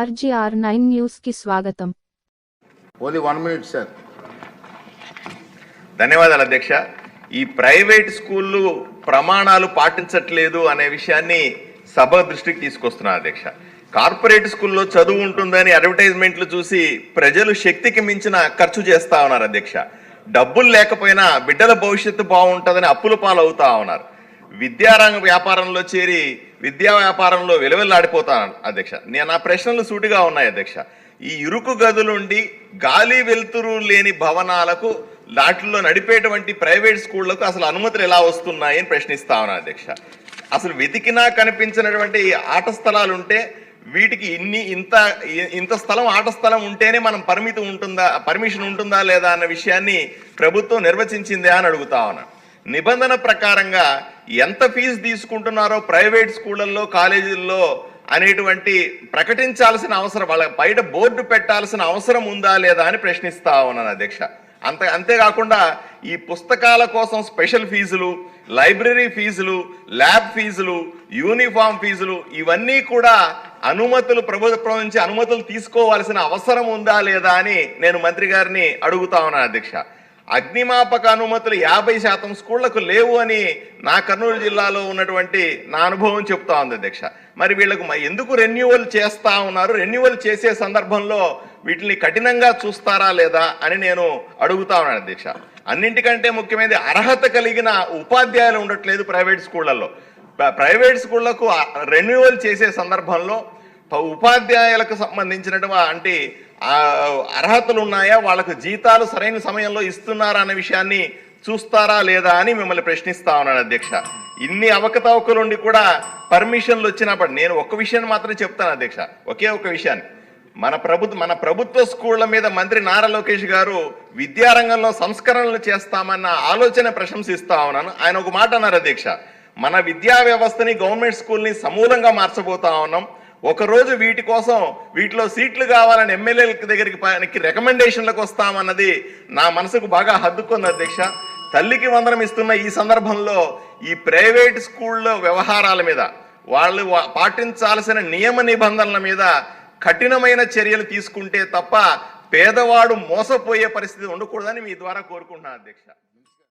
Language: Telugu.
ఆర్జీఆర్ నైన్ న్యూస్కి స్వాగతం. Only one minute sir. ధన్యవాదాలు అధ్యక్ష. ఈ ప్రైవేట్ స్కూళ్ళు ప్రమాణాలు పాటించట్లేదు అనే విషయాన్ని సభ దృష్టికి తీసుకొస్తున్నా అధ్యక్ష. కార్పొరేట్ స్కూల్లో చదువు ఉంటుందని అడ్వర్టైజ్మెంట్లు చూసి ప్రజలు శక్తికి మించిన ఖర్చు చేస్తా ఉన్నారు అధ్యక్ష. డబ్బులు లేకపోయినా బిడ్డల భవిష్యత్తు బాగుంటుందని అప్పుల పాలవుతా ఉన్నారు. విద్యారంగ వ్యాపారంలో చేరి విద్యా వ్యాపారంలో విలువెల్లాడిపోతాను అధ్యక్ష. నేను నా ప్రశ్నలు సూటిగా ఉన్నాయి అధ్యక్ష. ఈ ఇరుకు గదులుండి గాలి వెలుతురు లేని భవనాలకు వాటిల్లో నడిపేటువంటి ప్రైవేట్ స్కూళ్ళకు అసలు అనుమతులు ఎలా వస్తున్నాయని ప్రశ్నిస్తా ఉన్నాను అధ్యక్ష. అసలు వెతికినా కనిపించినటువంటి ఆట స్థలాలు ఉంటే వీటికి ఇన్ని ఇంత ఇంత స్థలం ఆట స్థలం ఉంటేనే మనం పరిమితి ఉంటుందా పర్మిషన్ ఉంటుందా లేదా అన్న విషయాన్ని ప్రభుత్వం నిర్వచించిందే అని అడుగుతా ఉన్నాను నిబంధన ప్రకారంగా ఎంత ఫీజు తీసుకుంటున్నారో ప్రైవేట్ స్కూళ్ళల్లో కాలేజీల్లో అనేటువంటి ప్రకటించాల్సిన అవసరం వాళ్ళ బయట బోర్డు పెట్టాల్సిన అవసరం ఉందా లేదా అని ప్రశ్నిస్తా ఉన్నాను అధ్యక్ష. అంత అంతేకాకుండా ఈ పుస్తకాల కోసం స్పెషల్ ఫీజులు లైబ్రరీ ఫీజులు ల్యాబ్ ఫీజులు యూనిఫామ్ ఫీజులు ఇవన్నీ కూడా అనుమతులు ప్రభుత్వం నుంచి అనుమతులు తీసుకోవాల్సిన అవసరం ఉందా లేదా అని నేను మంత్రి గారిని అడుగుతా ఉన్నాను అధ్యక్ష. అగ్నిమాపక అనుమతులు యాభై శాతం స్కూళ్ళకు లేవు అని నా కర్నూలు జిల్లాలో ఉన్నటువంటి నా అనుభవం చెప్తా ఉంది అధ్యక్ష మరి వీళ్ళకు ఎందుకు రెన్యువల్ చేస్తా ఉన్నారు? రెన్యువల్ చేసే సందర్భంలో వీటిని కఠినంగా చూస్తారా లేదా అని నేను అడుగుతా ఉన్నాను అధ్యక్ష అన్నింటికంటే ముఖ్యమైనది అర్హత కలిగిన ఉపాధ్యాయులు ఉండట్లేదు ప్రైవేట్ స్కూళ్ళల్లో. ప్రైవేట్ స్కూళ్ళకు రెన్యువల్ చేసే సందర్భంలో ఉపాధ్యాయులకు సంబంధించినటువంటి అంటే అర్హతలు ఉన్నాయా? వాళ్ళకు జీతాలు సరైన సమయంలో ఇస్తున్నారా అనే విషయాన్ని చూస్తారా లేదా అని మిమ్మల్ని ప్రశ్నిస్తా ఉన్నాను అధ్యక్ష. ఇన్ని అవకతవకలుండి కూడా పర్మిషన్లు వచ్చినప్పుడు నేను ఒక విషయాన్ని మాత్రం చెప్తాను అధ్యక్ష. ఒకే ఒక విషయాన్ని. మన ప్రభుత్వ మన ప్రభుత్వ స్కూళ్ళ మీద మంత్రి నారా లోకేష్ గారు విద్యారంగంలో సంస్కరణలు చేస్తామన్న ఆలోచన ప్రశంసిస్తా ఉన్నాను. ఆయన ఒక మాట అన్నారు అధ్యక్ష. మన విద్యా వ్యవస్థని గవర్నమెంట్ స్కూల్ని సమూలంగా మార్చబోతా ఉన్నాం. ఒకరోజు వీటి కోసం వీటిలో సీట్లు కావాలని ఎమ్మెల్యేల దగ్గరికి పనికి రికమెండేషన్లకు వస్తామన్నది నా మనసుకు బాగా హద్దుకుంది అధ్యక్ష. తల్లికి వందనం ఇస్తున్న ఈ సందర్భంలో ఈ ప్రైవేట్ స్కూళ్ళ వ్యవహారాల మీద వాళ్ళు పాటించాల్సిన నియమ నిబంధనల మీద కఠినమైన చర్యలు తీసుకుంటే తప్ప పేదవాడు మోసపోయే పరిస్థితి ఉండకూడదని మీ ద్వారా కోరుకుంటున్నాను అధ్యక్ష.